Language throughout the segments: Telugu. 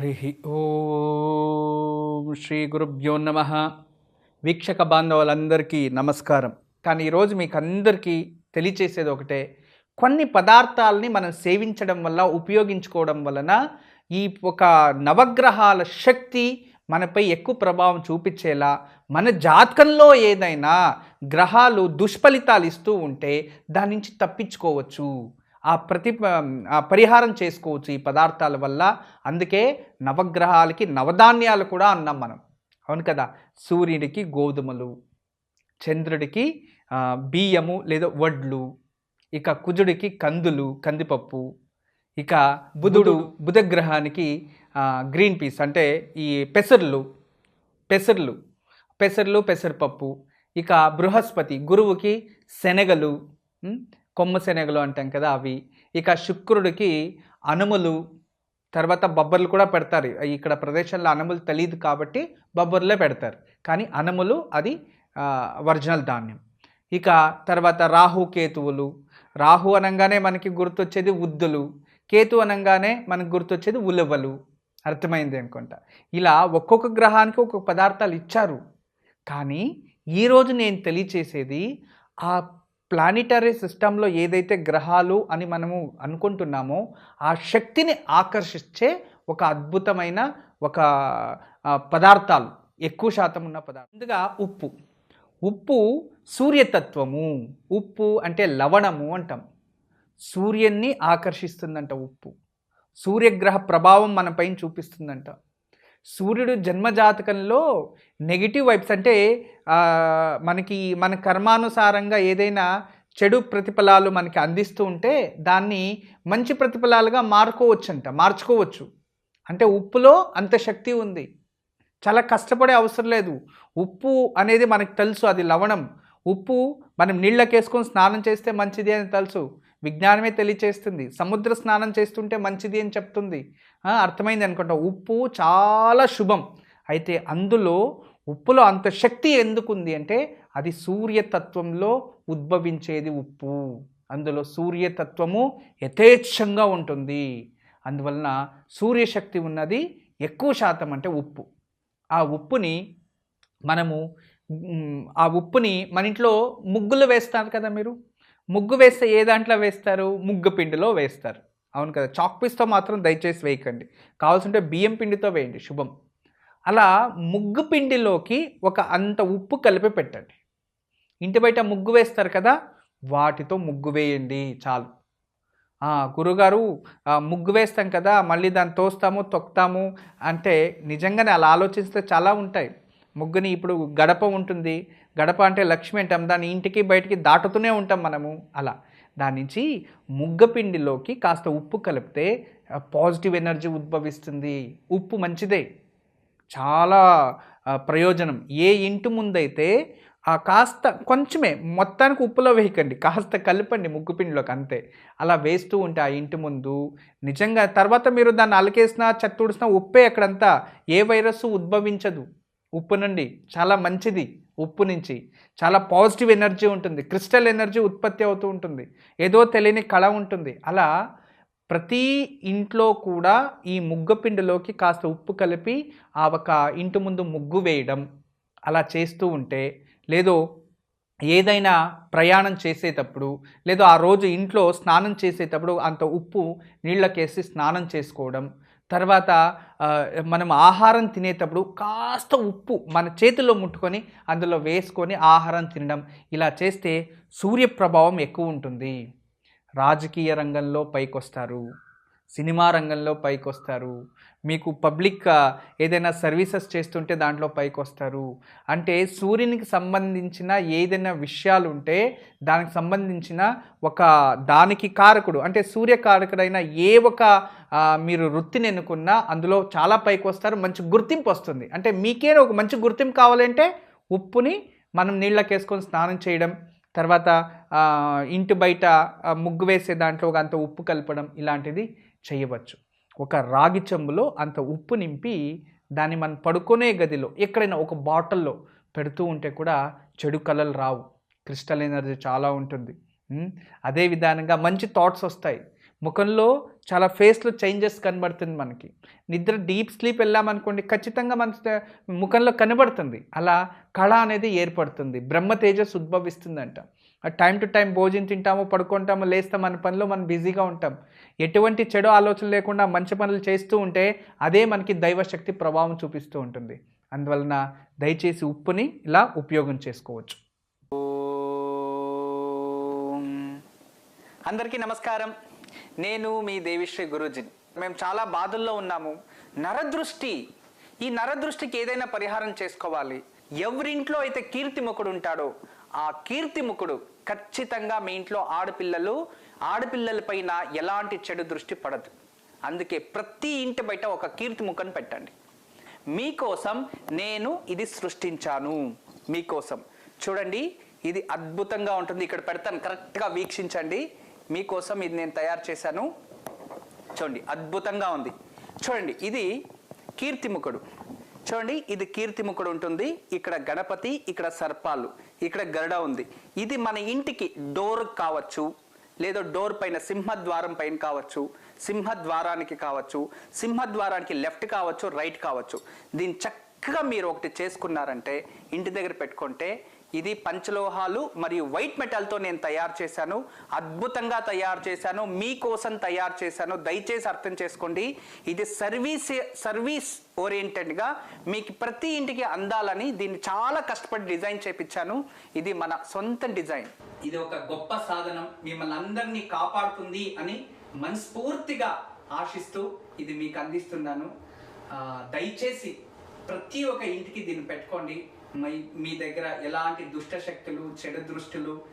హరి ఓం శ్రీ గురుభ్యో నమ. వీక్షక బాంధవులందరికీ నమస్కారం. కానీ ఈరోజు మీకు అందరికీ తెలియచేసేది ఒకటే. కొన్ని పదార్థాలని మనం సేవించడం వల్ల ఉపయోగించుకోవడం వలన ఈ ఒక నవగ్రహాల శక్తి మనపై ఎక్కువ ప్రభావం చూపించేలా మన జాతకంలో ఏదైనా గ్రహాలు దుష్ఫలితాలు ఇస్తూ ఉంటే దాని నుంచి తప్పించుకోవచ్చు. ఆ ప్రతి ఆ పరిహారం చేసుకోవచ్చు ఈ పదార్థాల వల్ల. అందుకే నవగ్రహాలకి నవధాన్యాలు కూడా అన్నాం మనం. అవును కదా? సూర్యుడికి గోధుమలు చంద్రుడికి బియ్యము లేదా వడ్లు ఇక కుజుడికి కందులు కందిపప్పు ఇక బుధుడు బుధగ్రహానికి గ్రీన్ పీస్ అంటే ఈ పెసర్లు పెసర్లు పెసర్లు పెసరపప్పు ఇక బృహస్పతి గురువుకి శనగలు ఉం? కొమ్మ శనగలు అంటాం కదా అవి. ఇక శుక్రుడికి అనుములు తర్వాత బొబ్బర్లు కూడా పెడతారు. ఇక్కడ ప్రదేశంలో అనుములు తెలియదు కాబట్టి బొబ్బర్లే పెడతారు. కానీ అనుములు అది ఒరిజినల్ ధాన్యం. ఇక తర్వాత రాహు కేతువులు. రాహు అనగానే మనకి గుర్తొచ్చేది ఉద్దులు. కేతు అనగానే మనకు గుర్తొచ్చేది ఉలవలు. అర్థమైంది అనుకుంటా. ఇలా ఒక్కొక్క గ్రహానికి ఒక్కొక్క పదార్థాలు ఇచ్చారు. కానీ ఈరోజు నేను తెలియచేసేది ఆ ప్లానిటరీ సిస్టంలో ఏదైతే గ్రహాలు అని మనము అనుకుంటున్నామో ఆ శక్తిని ఆకర్షించే ఒక అద్భుతమైన ఒక పదార్థాలు ఎక్కువ శాతం ఉన్న పదార్థం ముందుగా ఉప్పు. ఉప్పు సూర్యతత్వము. ఉప్పు అంటే లవణము అంటాం. సూర్యున్ని ఆకర్షిస్తుందంట ఉప్పు. సూర్యగ్రహ ప్రభావం మనపైన చూపిస్తుందంట. సూర్యుడు జన్మజాతకంలో నెగిటివ్ వైబ్స్ అంటే మనకి మన కర్మానుసారంగా ఏదైనా చెడు ప్రతిఫలాలు మనకి అందిస్తూ ఉంటే దాన్ని మంచి ప్రతిఫలాలుగా మారుకోవచ్చంట మార్చుకోవచ్చు. అంటే ఉప్పులో అంత శక్తి ఉంది. చాలా కష్టపడే అవసరం లేదు. ఉప్పు అనేది మనకు తెలుసు అది లవణం. ఉప్పు మనం నీళ్ళకేసుకొని స్నానం చేస్తే మంచిది అని తెలుసు. విజ్ఞానమే తెలియచేస్తుంది. సముద్ర స్నానం చేస్తుంటే మంచిది అని చెప్తుంది. అర్థమైంది అనుకుంటా. ఉప్పు చాలా శుభం. అయితే అందులో ఉప్పులో అంత శక్తి ఎందుకుంది అంటే అది సూర్యతత్వంలో ఉద్భవించేది ఉప్పు. అందులో సూర్యతత్వము యథేచ్ఛంగా ఉంటుంది. అందువలన సూర్యశక్తి ఉన్నది ఎక్కువ శాతం అంటే ఉప్పు. ఆ ఉప్పుని మనము ఆ ఉప్పుని మన ఇంట్లో ముగ్గులు వేస్తారు కదా మీరు? ముగ్గు వేస్తే ఏ దాంట్లో వేస్తారు? ముగ్గు పిండిలో వేస్తారు. అవును కదా? చాక్ పీస్తో మాత్రం దయచేసి వేయకండి. కావాల్సింటే బియ్యం పిండితో వేయండి. శుభం. అలా ముగ్గు పిండిలోకి ఒక అంత ఉప్పు కలిపి పెట్టండి. ఇంటి బయట ముగ్గు వేస్తారు కదా? వాటితో ముగ్గు వేయండి. చాలు. గురుగారు ముగ్గు వేస్తాం కదా? మళ్ళీ దాన్ని తోస్తాము తొక్తాము అంటే నిజంగానే అలా ఆలోచిస్తే చాలా ఉంటాయి. ముగ్గుని ఇప్పుడు గడప ఉంటుంది. గడప అంటే లక్ష్మి అంటాం దాని ఇంటికి బయటికి దాటుతూనే ఉంటాం మనము అలా. దాని నుంచి ముగ్గ పిండిలోకి కాస్త ఉప్పు కలిపితే పాజిటివ్ ఎనర్జీ ఉద్భవిస్తుంది. ఉప్పు మంచిదే. చాలా ప్రయోజనం. ఏ ఇంటి ముందైతే ఆ కాస్త కొంచెమే మొత్తానికి ఉప్పులో వేయకండి కాస్త కలపండి ముగ్గు పిండిలోకి అంతే. అలా వేస్తూ ఉంటే ఆ ఇంటి ముందు నిజంగా తర్వాత మీరు దాన్ని అలకేసినా చెత్తుడిసినా ఉప్పే అక్కడంతా. ఏ వైరస్ ఉద్భవించదు. ఉప్పు నుండి. చాలా మంచిది. ఉప్పు నుంచి చాలా పాజిటివ్ ఎనర్జీ ఉంటుంది క్రిస్టల్ ఎనర్జీ ఉత్పత్తి అవుతూ ఉంటుంది ఏదో తెలియని కళ ఉంటుంది. అలా ప్రతి ఇంట్లో కూడా ఈ ముగ్గుపిండిలోకి కాస్త ఉప్పు కలిపి ఆ ఒక ఇంటి ముందు ముగ్గు వేయడం అలా చేస్తూ ఉంటే లేదో ఏదైనా ప్రయాణం చేసేటప్పుడు లేదో ఆ రోజు ఇంట్లో స్నానం చేసేటప్పుడు అంత ఉప్పు నీళ్ళకేసి స్నానం చేసుకోవడం తర్వాత మనం ఆహారం తినేటప్పుడు కాస్త ఉప్పు మన చేతిలో ముట్టుకొని అందులో వేసుకొని ఆహారం తినడం. ఇలా చేస్తే సూర్య ప్రభావం ఎక్కువ ఉంటుంది. రాజకీయ రంగంలో పైకొస్తారు. సినిమా రంగంలో పైకొస్తారు. మీకు పబ్లిక్ ఏదైనా సర్వీసెస్ చేస్తుంటే దాంట్లో పైకి వస్తారు అంటే సూర్యునికి సంబంధించిన ఏదైనా విషయాలు ఉంటే దానికి సంబంధించిన ఒక దానికి కారకుడు అంటే సూర్య కారకుడైన ఏ ఒక మీరు వృత్తిని ఎన్నుకున్నా అందులో చాలా పైకి వస్తారు మంచి గుర్తింపు వస్తుంది. అంటే మీకే ఒక మంచి గుర్తింపు కావాలంటే ఉప్పుని మనం నీళ్ళకేసుకొని స్నానం చేయడం తర్వాత ఇంటి బయట ముగ్గు వేసే దాంట్లో ఒక అంత ఉప్పు కలపడం ఇలాంటిది చేయవచ్చు. ఒక రాగి చెంబులో అంత ఉప్పు నింపి దాన్ని మనం పడుకునే గదిలో ఎక్కడైనా ఒక బాటిల్లో పెడుతూ ఉంటే కూడా చెడు కళలు రావు. క్రిస్టల్ ఎనర్జీ చాలా ఉంటుంది. అదే విధానంగా మంచి థాట్స్ వస్తాయి. ముఖంలో చాలా ఫేస్లో చేంజెస్ కనబడుతుంది మనకి. నిద్ర డీప్ స్లీప్ వెళ్ళామనుకోండి ఖచ్చితంగా మన ముఖంలో కనబడుతుంది. అలా కళ అనేది ఏర్పడుతుంది. బ్రహ్మ తేజస్ ఉద్భవిస్తుందంట. టైం టు టైం భోజనం తింటాము పడుకుంటాము లేస్తాం మన పనిలో మనం బిజీగా ఉంటాం. ఎటువంటి చెడు ఆలోచన లేకుండా మంచి పనులు చేస్తూ ఉంటే అదే మనకి దైవశక్తి ప్రభావం చూపిస్తూ ఉంటుంది. అందువలన దయచేసి ఉప్పుని ఇలా ఉపయోగం చేసుకోవచ్చు. అందరికీ నమస్కారం. నేను మీ దేవిశ్రీ గురూజీని మేము చాలా బాధల్లో ఉన్నాము. నరదృష్టి. ఈ నరదృష్టికి ఏదైనా పరిహారం చేసుకోవాలి. ఎవరింట్లో అయితే కీర్తిముఖుడు ఉంటాడో ఆ కీర్తిముఖుడు ఖచ్చితంగా మీ ఇంట్లో ఆడపిల్లలు ఆడపిల్లలపైన ఎలాంటి చెడు దృష్టి పడదు. అందుకే ప్రతి ఇంటి బయట ఒక కీర్తిముఖను పెట్టండి. మీకోసం నేను ఇది సృష్టించాను. మీకోసం. చూడండి ఇది అద్భుతంగా ఉంటుంది. ఇక్కడ పెడతాను కరెక్ట్గా వీక్షించండి. మీకోసం ఇది నేను తయారు చేశాను. చూడండి అద్భుతంగా ఉంది. చూడండి ఇది కీర్తిముఖుడు. చూడండి ఇది కీర్తిముఖుడు ఉంటుంది ఇక్కడ గణపతి ఇక్కడ సర్పాలు ఇక్కడ గరుడ ఉంది. ఇది మన ఇంటికి డోర్ కావచ్చు లేదా డోర్ పైన సింహద్వారం పైన కావచ్చు సింహద్వారానికి కావచ్చు సింహద్వారానికి లెఫ్ట్ కావచ్చు రైట్ కావచ్చు. దీన్ని చక్కగా మీరు ఒకటి చేసుకున్నారంటే ఇంటి దగ్గర పెట్టుకుంటే ఇది పంచలోహాలు మరియు వైట్ మెటల్తో నేను తయారు చేశాను. అద్భుతంగా తయారు చేశాను. మీకోసం తయారు చేశాను. దయచేసి అర్థం చేసుకోండి. ఇది సర్వీస్ సర్వీస్ ఓరియంటెడ్గా మీకు ప్రతి ఇంటికి అందాలని దీన్ని చాలా కష్టపడి డిజైన్ చేపించాను. ఇది మన సొంత డిజైన్. ఇది ఒక గొప్ప సాధనం. మిమ్మల్ని అందరినీ కాపాడుతుంది అని మనస్ఫూర్తిగా ఆశిస్తూ ఇది మీకు అందిస్తున్నాను. దయచేసి ప్రతి ఒక్క ఇంటికి దీన్ని పెట్టుకోండి. మీ మీ దగ్గర ఎలాంటి దుష్ట శక్తులు చెడు దృష్టులు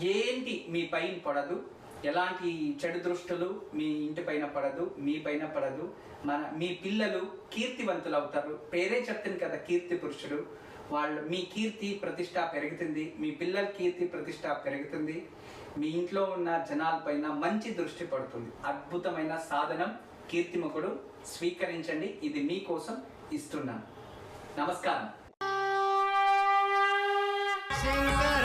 ఏంటి మీ పైన పడదు? ఎలాంటి చెడు దృష్టులు మీ ఇంటి పైన పడదు మీ పైన పడదు? మన మీ పిల్లలు కీర్తివంతులు అవుతారు. పేరే చెప్తుంది కదా కీర్తి పురుషుడు. వాళ్ళు మీ కీర్తి ప్రతిష్ట పెరుగుతుంది. మీ పిల్లల కీర్తి ప్రతిష్ట పెరుగుతుంది. మీ ఇంట్లో ఉన్న జనాలపైన మంచి దృష్టి పడుతుంది. అద్భుతమైన సాధనం కీర్తిముఖుడు స్వీకరించండి. ఇది మీకోసం ఇస్తున్నాను. నమస్కారం. Sing